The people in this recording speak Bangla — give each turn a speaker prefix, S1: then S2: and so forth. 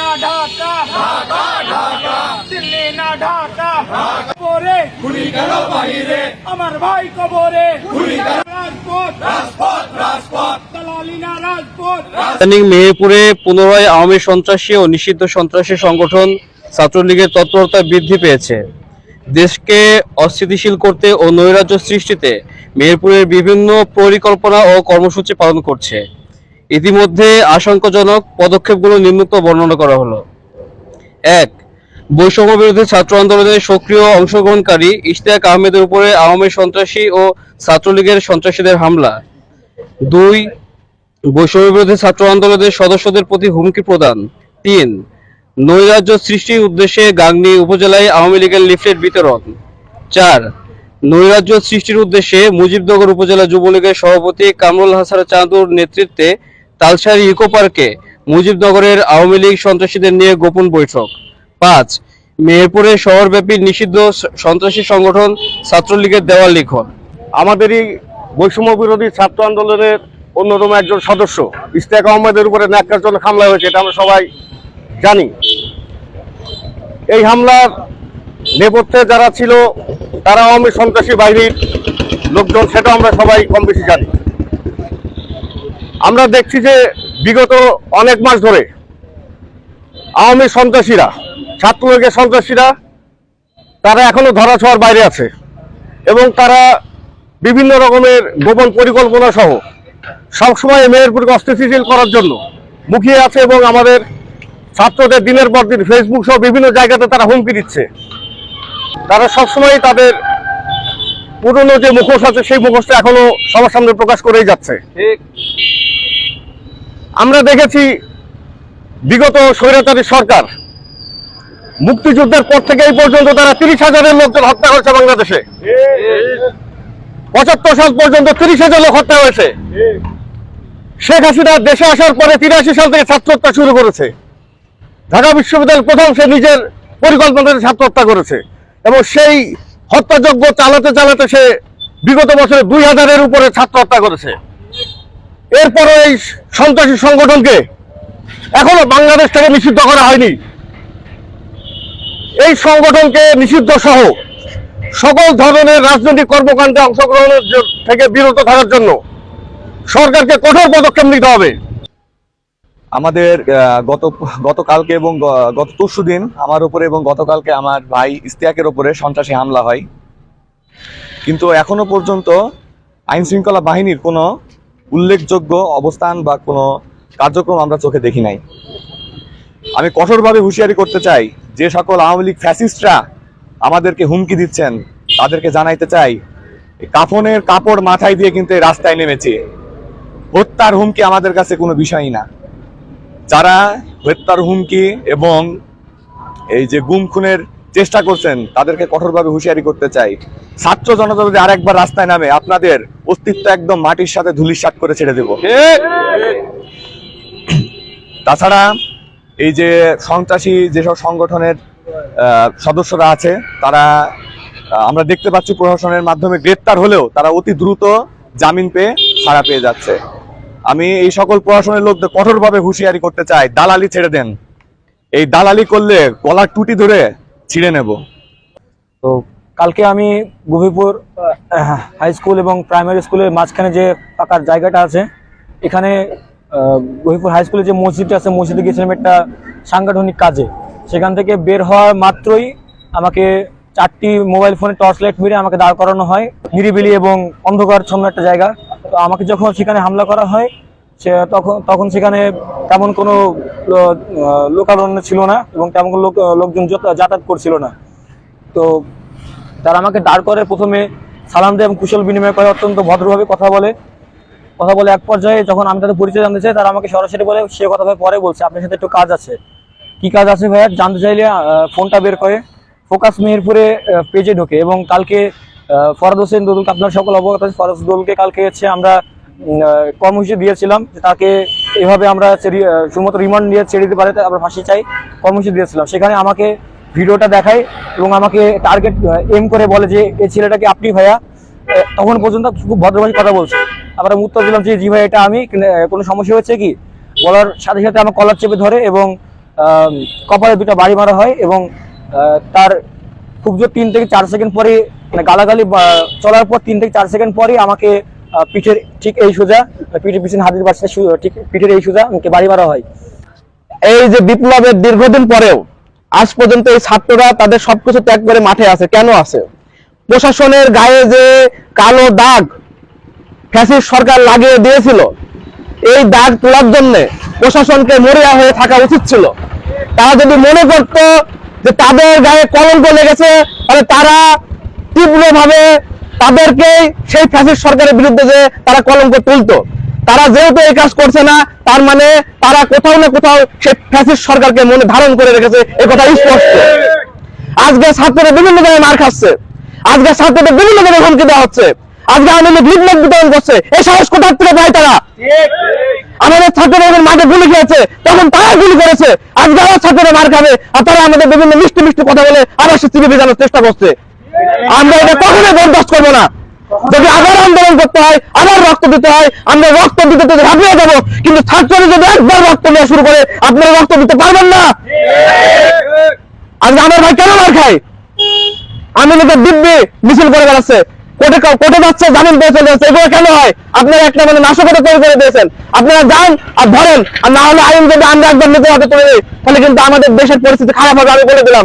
S1: না ঢাকা। ঢাকা ঢাকা দিল্লি না ঢাকা। কবরে
S2: গুলি কেন বাহিরে।
S1: আমার ভাই কবরে।
S2: গুলি কেন
S1: রাজপথ
S2: রাজপথ। রাজপথ।
S3: মেহেরপুরে পুনরায় আওয়ামী সন্ত্রাসী ও নিষিদ্ধ সন্ত্রাসী সংগঠন ছাত্রলীগের তৎপরতা বৃদ্ধি পেয়েছে। দেশকে অস্থিতিশীল করতে ও নৈরাজ্য সৃষ্টিতে মেহেরপুরের বিভিন্ন পরিকল্পনা ও কর্মসূচি পালন করছে। ইতিমধ্যে আশঙ্কাজনক পদক্ষেপগুলো নিম্নোক্ত বর্ণনা করা হলো। এক, বৈষম্য বিরোধী ছাত্র আন্দোলনে সক্রিয় অংশগ্রহণকারী ইশতিয়াক আহমেদের উপরে আওয়ামী সন্ত্রাসী ও ছাত্রলীগের সন্ত্রাসীদের হামলা। দুই, বৈষম্য বিরোধী ছাত্র আন্দোলনের সদস্যদের প্রতি হুমকি প্রদান। তিন, নৈরাজ্য সৃষ্টির উদ্দেশ্যে গাংনী উপজেলায় আওয়ামী লীগের লিফলেট বিতরণ। চার, নৈরাজ্য সৃষ্টির উদ্দেশ্যে মুজিবনগর উপজেলা যুবলীগের সভাপতি কামরুল হাসান চাঁদুর নেতৃত্বে তালসারি ইকো পার্কে মুজিবনগরের আওয়ামী লীগ সন্ত্রাসীদের নিয়ে গোপন বৈঠক। পাঁচ, মেহেরপুরে শহরব্যাপী নিষিদ্ধ সন্ত্রাসী সংগঠন ছাত্রলীগের দেওয়াল লিখন।
S4: আমাদেরই বৈষম্য বিরোধী ছাত্র আন্দোলনের অন্যতম একজন সদস্য ইস্তেক আহমেদের উপরে ন্যাক্কার জন্য হামলা হয়েছে, এটা আমরা সবাই জানি। এই হামলার নেপথ্যে যারা ছিল, তারা আওয়ামী সন্ত্রাসী বাহিনীর লোকজন সেটা আমরা সবাই কম বেশি জানি। আমরা দেখছি যে বিগত অনেক মাস ধরে আওয়ামী সন্ত্রাসীরা, ছাত্রলীগের সন্ত্রাসীরা, তারা এখনও ধরাছোঁয়ার বাইরে আছে এবং তারা বিভিন্ন রকমের গোপন পরিকল্পনা সহ সবসময় মেহেরপুরকে অস্থিতিশীল করার জন্য মুখিয়ে আছে এবং আমাদের ছাত্রদের দিনের পর দিন ফেসবুক সহ বিভিন্ন জায়গাতে তারা হুমকি দিচ্ছে। তারা সবসময় তাদের পুরনো যে মুখোশ আছে সেই মুখোশটা এখনও সবার সামনে প্রকাশ করেই যাচ্ছে। আমরা দেখেছি বিগত স্বৈরাচারী সরকার মুক্তিযুদ্ধের পর থেকে এই পর্যন্ত তারা তিরিশ হাজারের লোকজন হত্যা করেছে বাংলাদেশে। পঁচাত্তর সাল পর্যন্ত তিরিশ হাজার লোক হত্যা হয়েছে। শেখ হাসিনা দেশে আসার পরে তিরাশি সাল থেকে ছাত্র হত্যা শুরু করেছে। ঢাকা বিশ্ববিদ্যালয়ের প্রথম সে নিজের পরিকল্পনাতে ছাত্র হত্যা করেছে। এবং সেই হত্যাযজ্ঞ চালাতে চালাতে সে বিগত বছরে দুই হাজারের উপরে ছাত্র হত্যা করেছে। এরপরে এই সন্ত্রাসী সংগঠনকে এখনও বাংলাদেশ থেকে নিষিদ্ধ করা হয়নি। এই সংগঠনকে নিষিদ্ধ সহ সকল ধরনের রাজনৈতিক কর্মকাণ্ডে অংশগ্রহণের থেকে বিরত থাকার জন্য সরকারকে কঠোর পদক্ষেপ নিতে হবে।
S5: আমাদের গত, গতকালকে এবং গত পরশু দিন আমার উপরে এবং গতকালকে আমার ভাই ইস্তিয়াকের উপরে সন্ত্রাসী হামলা হয়। কিন্তু এখনও পর্যন্ত আইন শৃঙ্খলা বাহিনীর কোনো উল্লেখযোগ্য অবস্থান বা কোনো কার্যক্রম আমরা চোখে দেখি নাই। আমি কঠোরভাবে হুঁশিয়ারি করতে চাই, যে সকল আওয়ামী লীগ ফ্যাসিস্টরা আমাদেরকে হুমকি দিচ্ছেন, তাদেরকে জানাইতে চাই কাফনের কাপড় মাথায় দিয়ে কিন্তু রাস্তায় নেমেছে। হত্যার হুমকি আমাদের কাছে কোনো বিষয়ই না। যারা হত্যার হুমকি এবং এই যে গুম খুনের চেষ্টা করছেন, তাদেরকে কঠোরভাবে হুঁশিয়ারি করতে চাই। ছাত্র জনতা যদি আরেকবার রাস্তায় নামে, আপনাদের অস্তিত্ব একদম মাটির সাথে ধুলিসাৎ করে ছেড়ে দেব। তাছাড়া এই যে সন্ত্রাসী যেসব সংগঠনের সদস্যরা আছে, তারা আমরা দেখতে পাচ্ছি প্রশাসনের মাধ্যমে গ্রেপ্তার হলেও তারা অতি দ্রুত জামিন পেয়ে ছাড়া পেয়ে যাচ্ছে। আমি এই সকল প্রশাসনের লোকদের কঠোরভাবে হুঁশিয়ারি করতে চাই। দালালি ছেড়ে দেন। এই দালালি করলে গলার টুটি ধরে ছিঁড়ে নেব।
S6: তো কালকে আমি গভীরপুর হাই স্কুল এবং প্রাইমারি স্কুলের মাঝখানে যে ফাঁকার জায়গাটা আছে, এখানে গভীরপুর হাই স্কুলে যে মসজিদটা আছে, মসজিদে গিয়েছিলাম একটা সাংগঠনিক কাজে। সেখান থেকে বের হওয়ার মাত্রই আমাকে চারটি মোবাইল ফোনে টর্চ লাইট মেরে আমাকে দাঁড় করানো হয়। নিরিবিলি এবং অন্ধকারচ্ছন্ন একটা জায়গা। তো আমাকে যখন সেখানে হামলা করা হয়, সে তখন তখন সেখানে তেমন কোনো লোকারণ্য ছিল না এবং তেমন কোনো লোক, লোকজন যত- যাতায়াত করছিল না। তো তারা আমাকে দাঁড় করে প্রথমে সালাম দেয় এবং কুশল বিনিময় করে, অত্যন্ত ভদ্রভাবে কথা বলে। কথা বলে এক পর্যায়ে যখন আমি তাদের পরিচয় জানতে চাই, তারা আমাকে সরাসরি বলে, সে কথা ভাই পরে বলছে, আপনার সাথে একটু কাজ আছে। কি কাজ আছে ভাইয়া? জানতে চাইলে ফোনটা বের করে। ফোকাস মেহেরপুরে পেজে ঢোকে এবং কালকে ফরাদ হোসেন দোদুলকে আপনার সকল অবগত আছে। ফরাদ দোদুলকে কালকে হচ্ছে আমরা কর্মসূচি দিয়েছিলাম তাকে এভাবে আমরা শুধুমাত্র রিমান্ড নিয়ে ছেড়ে দিতে পারে আমরা ফাঁসি চাই কর্মসূচি দিয়েছিলাম। সেখানে আমাকে ভিডিওটা দেখায় এবং আমাকে টার্গেট এম করে বলে যে এই ছেলেটাকে আপনি ভাইয়া তখন পর্যন্ত খুব ভদ্রভাবে কথা বলছে। আবার আমি উত্তর দিলাম যে, জি ভাই, এটা আমি, কোনো সমস্যা হয়েছে কি? বলার সাথে সাথে আমার কলার চেপে ধরে এবং কপালে দুটো বাড়ি মারা হয় এবং তার খুব জোর তিন থেকে চার সেকেন্ড পরে মানে গালাগালি চলার পর তিন থেকে চার সেকেন্ড পরে আমাকে পিঠের ঠিক এই সোজা, পিঠের পিছনে হাতির সু- ঠিক পিঠের এই সোজা আমাকে বাড়ি মারা হয়।
S7: এই যে বিপ্লবের দীর্ঘদিন পরেও, আজ পর্যন্ত এই ছাত্ররা তাদের সবকিছু ত্যাগ করে মাঠে আছে, কেন আছে? প্রশাসনের গায়ে যে কালো দাগ ফ্যাসিস্ট সরকার লাগিয়ে দিয়েছিল, এই দাগ তোলার জন্য প্রশাসনকে মরিয়া হয়ে থাকা উচিত ছিল। তারা যদি মনে করত যে তাদের গায়ে কলঙ্ক লেগেছে, তাহলে তারা তীব্রভাবে তাদেরকেই সেই ফ্যাসিস্ট সরকারের বিরুদ্ধে যে তারা কলঙ্ক তুলতো। তারা যেহেতু এই কাজ করছে না, তার মানে তারা কোথাও না কোথাও সেই ফ্যাসিস্ট সরকারকে মনে ধারণ করে রেখেছে, এ কথা স্পষ্ট। আজকে ছাত্ররা বিভিন্ন জায়গায় মার খাচ্ছে। আজকে ছাত্রদের বিভিন্ন জায়গায় হুমকি দেওয়া হচ্ছে। আজকে লীগ লিডলেট বিতরণ করছে। এই সাহস কোথার থেকে পায় তারা? আমাদের ছাত্ররা যখন মাঠে গুলি খেয়েছে তখন তারা গুলি করেছে। আজকে আমার ছাত্ররা মার খাবে, আর তারা আমাদের বিভিন্ন মিষ্টি মিষ্টি কথা বলে আবার সে চিপে ভেজানোর চেষ্টা করছে। আমরা এটা কখনোই বরদাস্ত করব না। যদি আবার আন্দোলন করতে হয়, আবার রক্ত দিতে হয়, আমরা রক্ত দিতে দিতে ঝাঁপিয়ে যাব। কিন্তু ছাত্ররা যদি একবার রক্ত নেওয়া শুরু করে, আপনারা রক্ত দিতে পারবেন না। আজকে আমার ভাই কেন মার খায়? আমি লোকের দিব্যি মিছিল করে বেড়াচ্ছে। কোর্টে কোর্টে যাচ্ছে, জামিন পেয়ে চলে যাচ্ছে। এগুলো কেন হয়? আপনারা একটা মানে নাশকতা তৈরি করে দিয়েছেন। আপনারা যান আর ধরেন, আর না হলে আইন যদি আমরা একদম নিতে হাতে নিই, তাহলে কিন্তু আমাদের দেশের পরিস্থিতি খারাপ হবে, আমি বলে দিলাম।